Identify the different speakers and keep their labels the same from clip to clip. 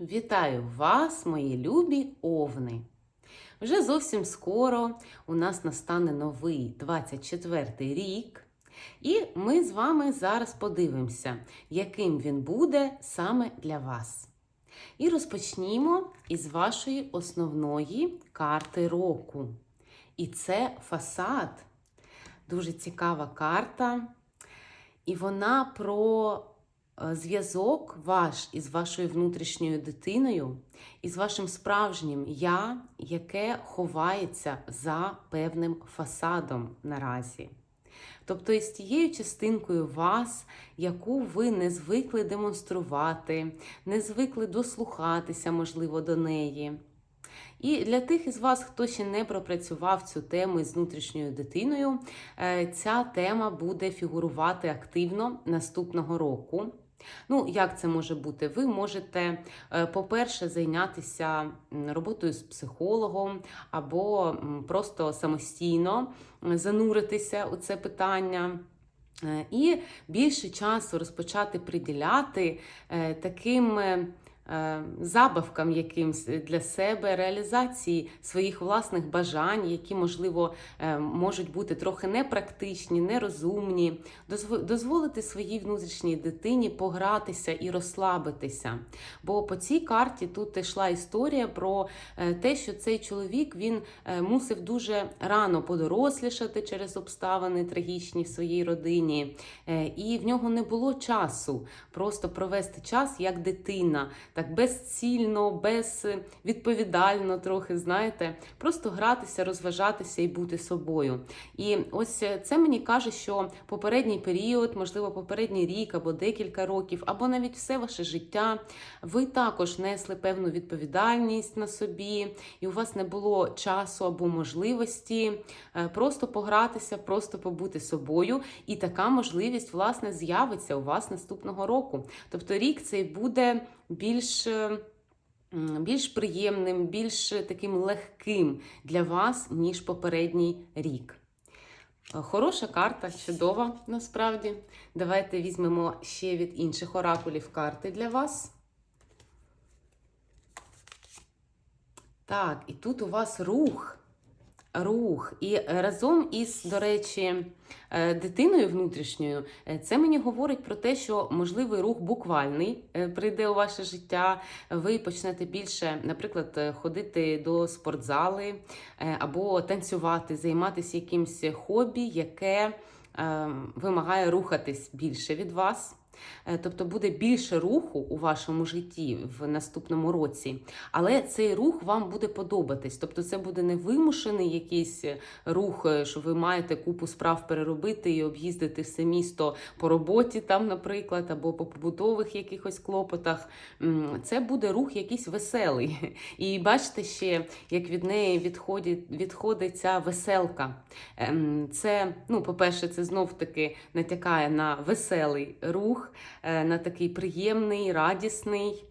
Speaker 1: Вітаю вас, мої любі овни! Вже зовсім скоро у нас настане новий 24-й рік, і ми з вами зараз подивимося, яким він буде саме для вас. І розпочнімо із вашої основної карти року. І це фасад. Дуже цікава карта. І вона про зв'язок ваш із вашою внутрішньою дитиною, із вашим справжнім я, яке ховається за певним фасадом наразі. Тобто із тією частинкою вас, яку ви не звикли демонструвати, не звикли дослухатися, можливо, до неї. І для тих із вас, хто ще не пропрацював цю тему із внутрішньою дитиною, е, ця тема буде фігурувати активно наступного року. Ну, як це може бути? Ви можете, е, по-перше, зайнятися роботою з психологом, або просто самостійно зануритися у це питання. Е, І більше часу розпочати приділяти е, таким забавкам якимсь для себе, реалізації своїх власних бажань, які, можливо, е, можуть бути трохи непрактичні, нерозумні, дозволити своїй внутрішній дитині погратися і розслабитися. Бо по цій карті тут йшла історія про е, те, що цей чоловік він е, мусив дуже рано подорослішати через обставини трагічні в своїй родині, Е, і в нього не було часу просто провести час як дитина, так безцільно, безвідповідально трохи, знаєте, просто гратися, розважатися і бути собою. І ось е, це мені каже, що попередній період, можливо, попередній рік або декілька років, або навіть все ваше життя, ви також несли певну відповідальність на собі, і у вас не було часу або можливості е, просто погратися, просто побути собою. І така можливість, власне, з'явиться у вас наступного року. Тобто рік цей буде більш. Більш приємним, більш таким легким для вас, ніж попередній рік. Хороша карта, чудова насправді. Давайте візьмемо ще від інших оракулів карти для вас. Так, і тут у вас рух. Рух. І разом із, до речі, е, дитиною внутрішньою, е, це мені говорить про те, що можливий рух буквальний е, прийде у ваше життя. Ви почнете більше, наприклад, ходити до спортзали або танцювати, займатися якимось хобі, яке е, вимагає рухатись більше від вас. Е, Тобто буде більше руху у вашому житті в наступному році, але цей рух вам буде подобатись. Тобто, це буде не вимушений якийсь е, рух, е, що ви маєте купу справ переробити і об'їздити все місто по роботі, там, наприклад, або по побутових якихось клопотах. Це буде рух якийсь веселий. І бачите ще, як від неї відходить, відходить ця веселка. Ем, Це, ну, по-перше, це знов таки натякає на веселий рух, е, на такий приємний, радісний.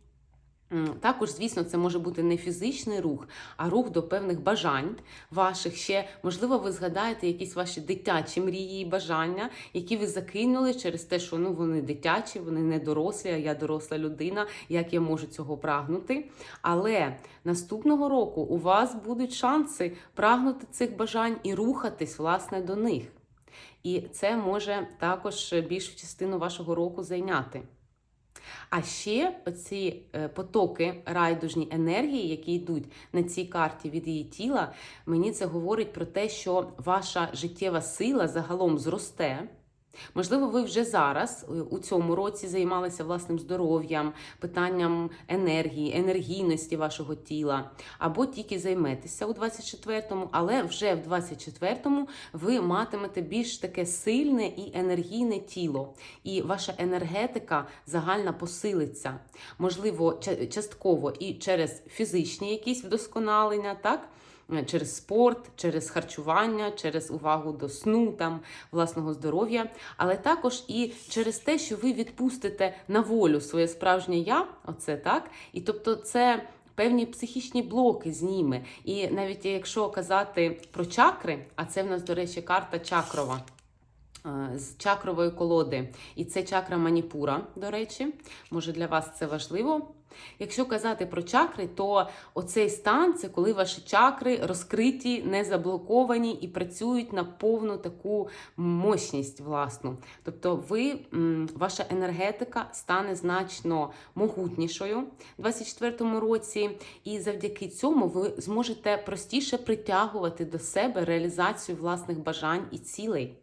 Speaker 1: Також, звісно, це може бути не фізичний рух, а рух до певних бажань ваших. Ще, можливо, ви згадаєте якісь ваші дитячі мрії і бажання, які ви закинули через те, що ну, вони дитячі, вони не дорослі, а я доросла людина, як я можу цього прагнути. Але наступного року у вас будуть шанси прагнути цих бажань і рухатись, власне, до них. І це може також більшу частину вашого року зайняти. А ще оці е, потоки райдужні енергії, які йдуть на цій карті від її тіла, мені це говорить про те, що ваша життєва сила загалом зросте. Можливо, ви вже зараз е, у цьому році займалися власним здоров'ям, питанням енергії, енергійності вашого тіла, або тільки займетеся у 24-му, але вже в 24-му ви матимете більш таке сильне і енергійне тіло, і ваша енергетика загальна посилиться. Можливо, ча- частково і через фізичні якісь вдосконалення, так? Е, через спорт, через харчування, через увагу до сну, там, власного здоров'я, але також і через те, що ви відпустите на волю своє справжнє я, оце так. І тобто це. Певні психічні блоки зніме. І навіть якщо казати про чакри, а це в нас, до речі, карта чакрова е, з чакрової колоди. І це чакра маніпура, до речі. Може для вас це важливо. Якщо казати про чакри, то оцей стан це коли ваші чакри розкриті, не заблоковані і працюють на повну таку мощність власну. Тобто, ви, ваша енергетика стане значно могутнішою у 2024 році, і завдяки цьому ви зможете простіше притягувати до себе реалізацію власних бажань і цілей.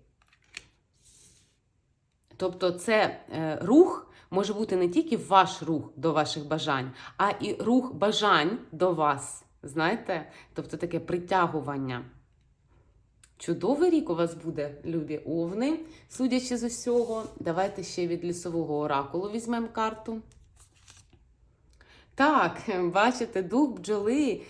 Speaker 1: Тобто, це е, рух може бути не тільки ваш рух до ваших бажань, а і рух бажань до вас. Знаєте? Тобто таке притягування. Чудовий рік у вас буде, любі овни, судячи з усього. Давайте ще від лісового оракулу візьмемо карту. Так, бачите, дух бджоли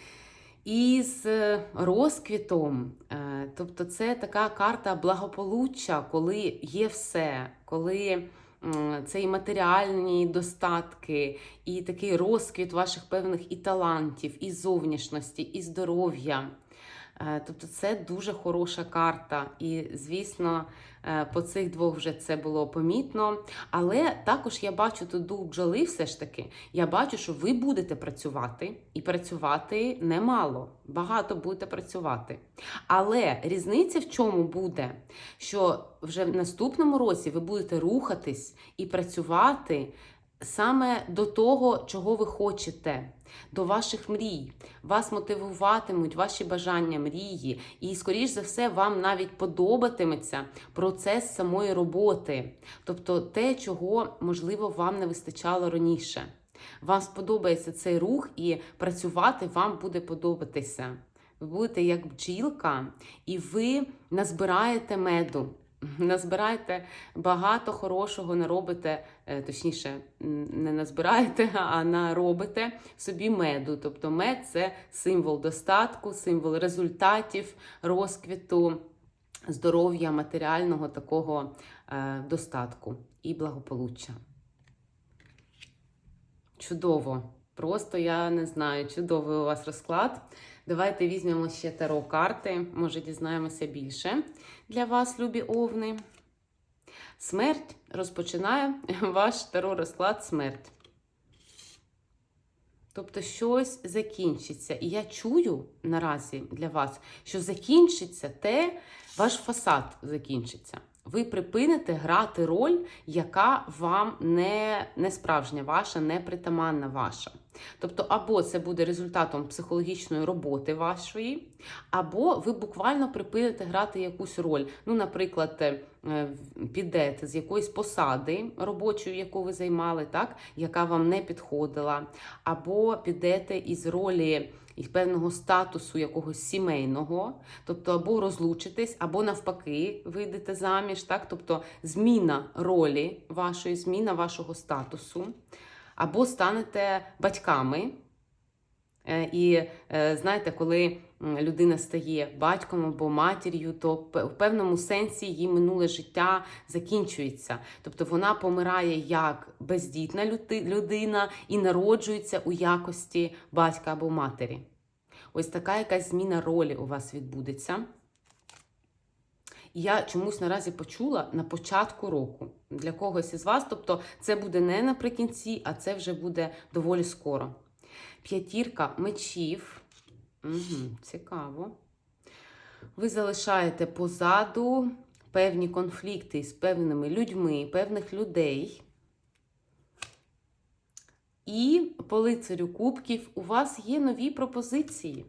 Speaker 1: із е, розквітом. Е, Тобто, це така карта благополуччя, коли є все, коли це і матеріальні достатки, і такий розквіт ваших певних і талантів, і зовнішності, і здоров'я. Е, Тобто це дуже хороша карта. І, звісно, по цих двох вже це було помітно. Але також я бачу тут дух бджоли, все ж таки. Я бачу, що ви будете працювати, і працювати немало. Багато будете працювати. Але різниця в чому буде? Що вже в наступному році ви будете рухатись і працювати саме до того, чого ви хочете, до ваших мрій. Вас мотивуватимуть ваші бажання, мрії, і, скоріш за все, вам навіть подобатиметься процес самої роботи, тобто те, чого, можливо, вам не вистачало раніше. Вам сподобається цей рух, і працювати вам буде подобатися. Ви будете як бджілка, і ви назбираєте меду. Назбираєте багато хорошого, наробите, е, точніше, не назбираєте, а наробите собі меду. Тобто мед це символ достатку, символ результатів, розквіту, здоров'я, матеріального такого е, достатку і благополуччя. Чудово! Просто я не знаю, чудовий у вас розклад. Давайте візьмемо ще таро карти, може дізнаємося більше для вас, любі овни. Смерть розпочинає ваш таро розклад смерть. Тобто щось закінчиться. І я чую наразі для вас, що закінчиться те, ваш фасад закінчиться. Ви припините грати роль, яка вам не, не справжня ваша, не притаманна ваша. Тобто, або це буде результатом психологічної роботи вашої, або ви буквально припините грати якусь роль. Ну, наприклад, е, підете з якоїсь посади робочої, яку ви займали, так, яка вам не підходила, або підете із ролі із певного статусу якогось сімейного, тобто або розлучитесь, або навпаки, вийдете заміж, так? тобто зміна ролі вашої, зміна вашого статусу, або станете батьками. Е, І е, знаєте, коли людина стає батьком або матір'ю, то в певному сенсі її минуле життя закінчується. Тобто вона помирає як бездітна людина і народжується у якості батька або матері. Ось така якась зміна ролі у вас відбудеться. Я чомусь наразі почула на початку року для когось із вас. Тобто, це буде не наприкінці, а це вже буде доволі скоро. П'ятірка мечів. Угу, цікаво. Ви залишаєте позаду певні конфлікти з певними людьми, певних людей. І по лицарю кубків у вас є нові пропозиції.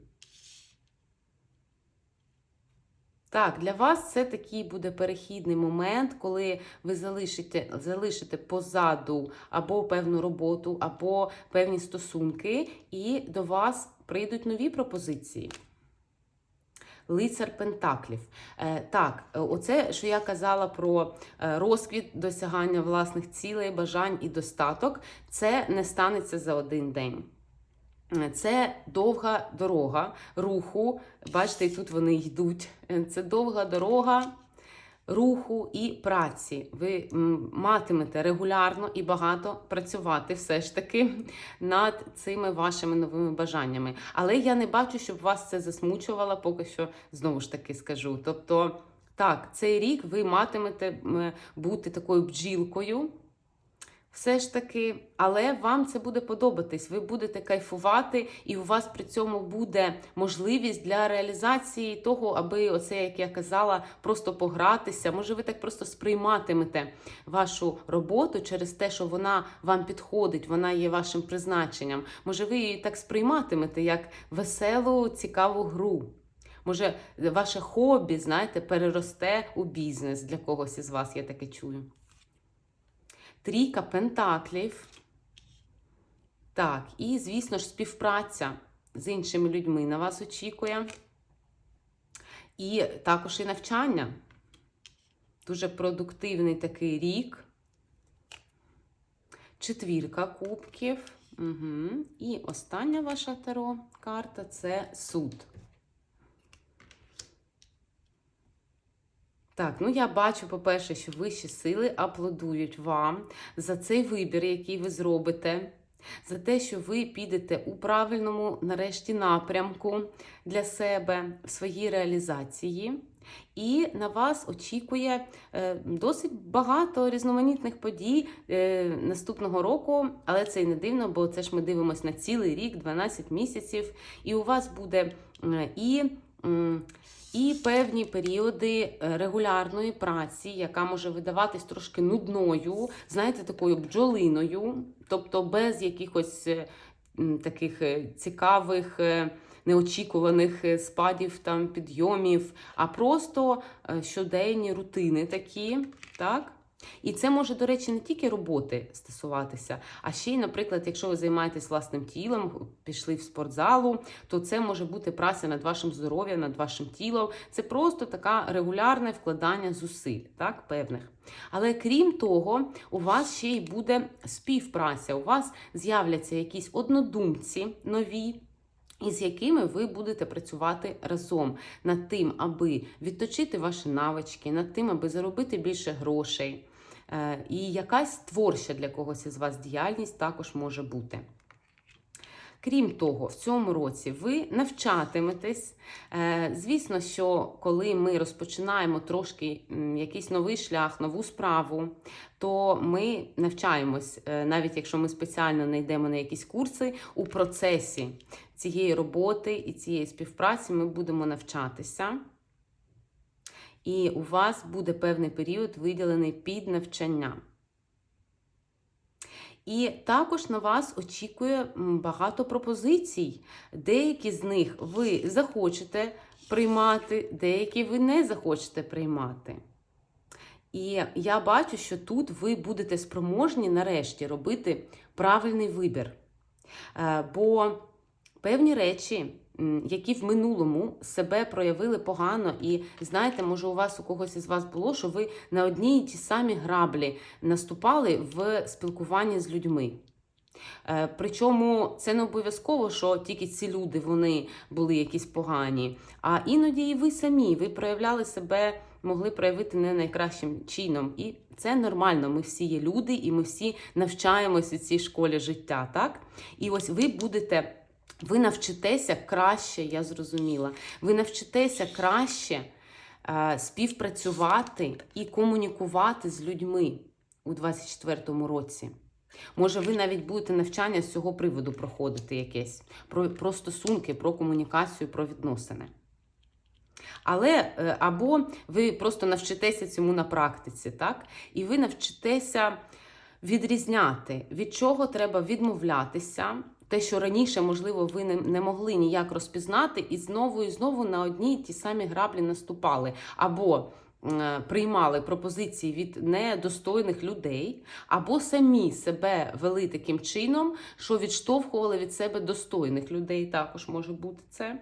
Speaker 1: Так, для вас це такий буде перехідний момент, коли ви залишите, залишите позаду або певну роботу, або певні стосунки, і до вас прийдуть нові пропозиції. Лицар Пентаклів. Е, так, е, оце, що я казала про е, розквіт досягання власних цілей, бажань і достаток, це не станеться за один день. Це довга дорога руху. Бачите, тут вони йдуть. Це довга дорога руху і праці. Ви матимете регулярно і багато працювати все ж таки над цими вашими новими бажаннями. Але я не бачу, щоб вас це засмучувало, поки що знову ж таки скажу. Тобто, так, цей рік ви матимете бути такою бджілкою. Все ж таки, але вам це буде подобатись. Ви будете кайфувати, і у вас при цьому буде можливість для реалізації того, аби оце, як я казала, просто погратися. Може, ви так просто сприйматимете вашу роботу через те, що вона вам підходить, вона є вашим призначенням. Може, ви її так сприйматимете як веселу, цікаву гру. Може, ваше хобі, знаєте, переросте у бізнес для когось із вас, я таке чую. Трійка пентаклів. Так, і, звісно ж, співпраця з іншими людьми на вас очікує. І також і навчання. Дуже продуктивний такий рік. Четвірка кубків. Угу. І остання ваша таро карта це суд. Так, ну я бачу, по-перше, що вищі сили аплодують вам за цей вибір, який ви зробите, за те, що ви підете у правильному, нарешті, напрямку для себе в своїй реалізації. І на вас очікує е, досить багато різноманітних подій е, наступного року, але це і не дивно, бо це ж ми дивимося на цілий рік, 12 місяців, і у вас буде е, і. І певні періоди регулярної праці, яка може видаватись трошки нудною, знаєте, такою бджолиною, тобто без якихось е, таких е, цікавих, е, неочікуваних спадів там підйомів, а просто щоденні рутини такі, так? І це може, до речі, не тільки роботи стосуватися, а ще й, наприклад, якщо ви займаєтесь власним тілом, пішли в спортзалу, то це може бути праця над вашим здоров'ям, над вашим тілом. Це просто таке регулярне вкладання зусиль, так, певних. Але крім того, у вас ще й буде співпраця. У вас з'являться якісь однодумці нові. Із якими ви будете працювати разом над тим, аби відточити ваші навички, над тим, аби заробити більше грошей. Е, І якась творча для когось із вас діяльність також може бути. Крім того, в цьому році ви навчатиметесь. Е, Звісно, що коли ми розпочинаємо трошки якийсь новий шлях, нову справу, то ми навчаємось, е, навіть якщо ми спеціально не йдемо на якісь курси, у процесі цієї роботи і цієї співпраці ми будемо навчатися. І у вас буде певний період виділений під навчання. І також на вас очікує багато пропозицій. Деякі з них ви захочете приймати, деякі ви не захочете приймати. І я бачу, що тут ви будете спроможні нарешті робити правильний вибір. Е, Бо певні речі, які в минулому себе проявили погано, і знаєте, може, у вас у когось із вас було, що ви на одні й ті самі граблі наступали в спілкуванні з людьми. Е, Причому це не обов'язково, що тільки ці люди вони були якісь погані. А іноді і ви самі ви проявляли себе, могли проявити не найкращим чином. І це нормально. Ми всі є люди, і ми всі навчаємось у цій школі життя. Так? І ось ви будете. Ви навчитеся краще, я зрозуміла. Ви навчитеся краще е, співпрацювати і комунікувати з людьми у 24-му році. Може, ви навіть будете навчання з цього приводу проходити якесь про, про стосунки, про комунікацію, про відносини. Але е, або ви просто навчитеся цьому на практиці, так? І ви навчитеся відрізняти, від чого треба відмовлятися. Те, що раніше, можливо, ви не, могли ніяк розпізнати, і знову і знову на одні ті самі граблі наступали. Або е, приймали пропозиції від недостойних людей, або самі себе вели таким чином, що відштовхували від себе достойних людей. Також може бути це.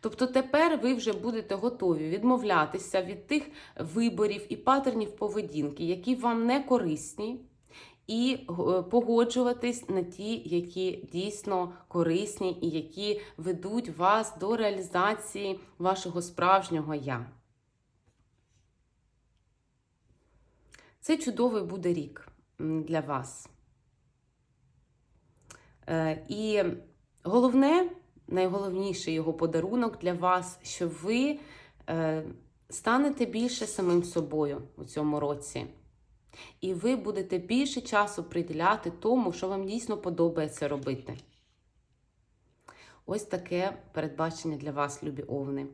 Speaker 1: Тобто тепер ви вже будете готові відмовлятися від тих виборів і патернів поведінки, які вам не корисні, і е, погоджуватись на ті, які дійсно корисні і які ведуть вас до реалізації вашого справжнього я. Це чудовий буде рік для вас. Е, І головне, найголовніший його подарунок для вас, що ви е, станете більше самим собою у цьому році. І ви будете більше часу приділяти тому, що вам дійсно подобається робити. Ось таке передбачення для вас, любі овни.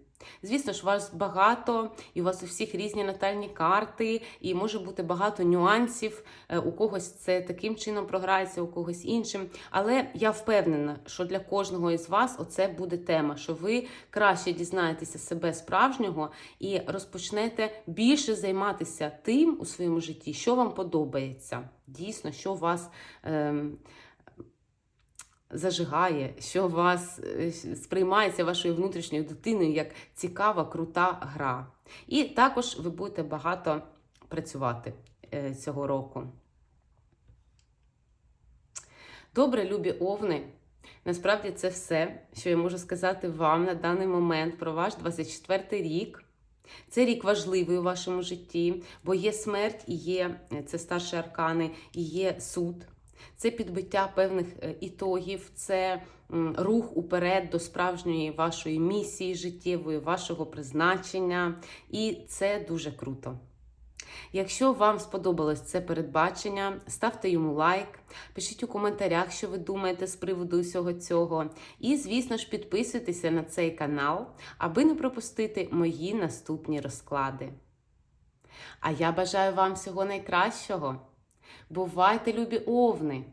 Speaker 1: Звісно ж, вас багато, і у вас у всіх різні натальні карти, і може бути багато нюансів. Е, У когось це таким чином програється, у когось іншим. Але я впевнена, що для кожного із вас оце буде тема, що ви краще дізнаєтеся себе справжнього і розпочнете більше займатися тим у своєму житті, що вам подобається. Дійсно, що вас. Ем, зажигає, що вас е, сприймається вашою внутрішньою дитиною як цікава, крута гра. І також ви будете багато працювати е, цього року. Добре, любі овни. Насправді це все, що я можу сказати вам на даний момент про ваш 24 рік. Це рік важливий у вашому житті, бо є смерть, і є е, це старші аркани, і є суд. Це підбиття певних е, ітогів, це рух уперед до справжньої вашої місії життєвої, вашого призначення. І це дуже круто. Якщо вам сподобалось це передбачення, ставте йому лайк, пишіть у коментарях, що ви думаєте з приводу усього цього. І, звісно ж, підписуйтеся на цей канал, аби не пропустити мої наступні розклади. А я бажаю вам всього найкращого. Бувайте, любі овни!